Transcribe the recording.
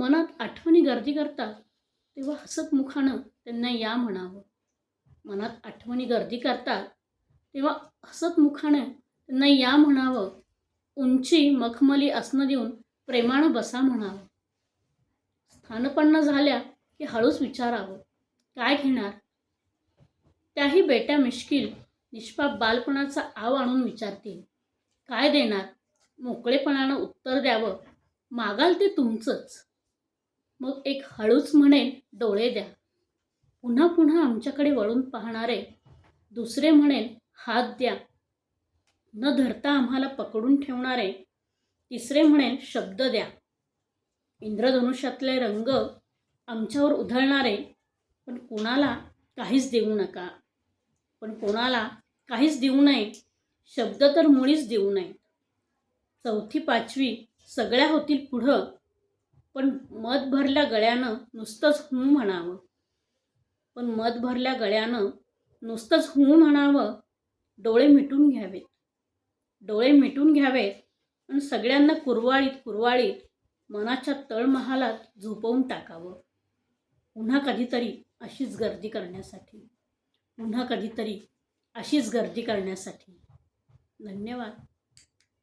मनात आठवणी गर्दी करतात तेव्हा हसतमुखानं त्यांना या म्हणावं. मनात आठवणी गर्दी करतात तेव्हा हसतमुखानं त्यांना या म्हणावं. उंची मखमली असणं देऊन प्रेमानं बसा म्हणावं. स्थानपन्न झाल्या की हळूच विचारावं. काय घेणार? त्याही बेट्या मिश्किल निष्पाप बालपणाचा आव आणून विचारतील. काय देणार? मोकळेपणानं उत्तर द्यावं. मागाल ते तुमचंच. मग एक हळूच म्हणेन डोळे द्या. पुन्हा पुन्हा आमच्याकडे वळून पाहणारे दुसरे म्हणेल हात द्या. न धरता आम्हाला पकडून ठेवणारे तिसरे म्हणेल शब्द द्या. इंद्रधनुष्यातले रंग आमच्यावर उधळणारे पण कोणाला काहीच देऊ नका. पण कोणाला काहीच देऊ नये शब्द तर मुळीच देऊ नये. चौथी पाचवी सगळ्या होतील पुढं पण मध भरल्या गळ्यानं नुसतंच हू म्हणावं. पण मध भरल्या गळ्यानं नुसतंच हू म्हणावं डोळे मिटून घ्यावेत. डोळे मिटून घ्यावेत आणि सगळ्यांना कुरवाळीत कुरवाळीत मनाच्या तळमहालात झोपवून टाकावं. पुन्हा कधीतरी अशीच गर्दी करण्यासाठी. पुन्हा कधीतरी अशीच गर्दी करण्यासाठी. धन्यवाद.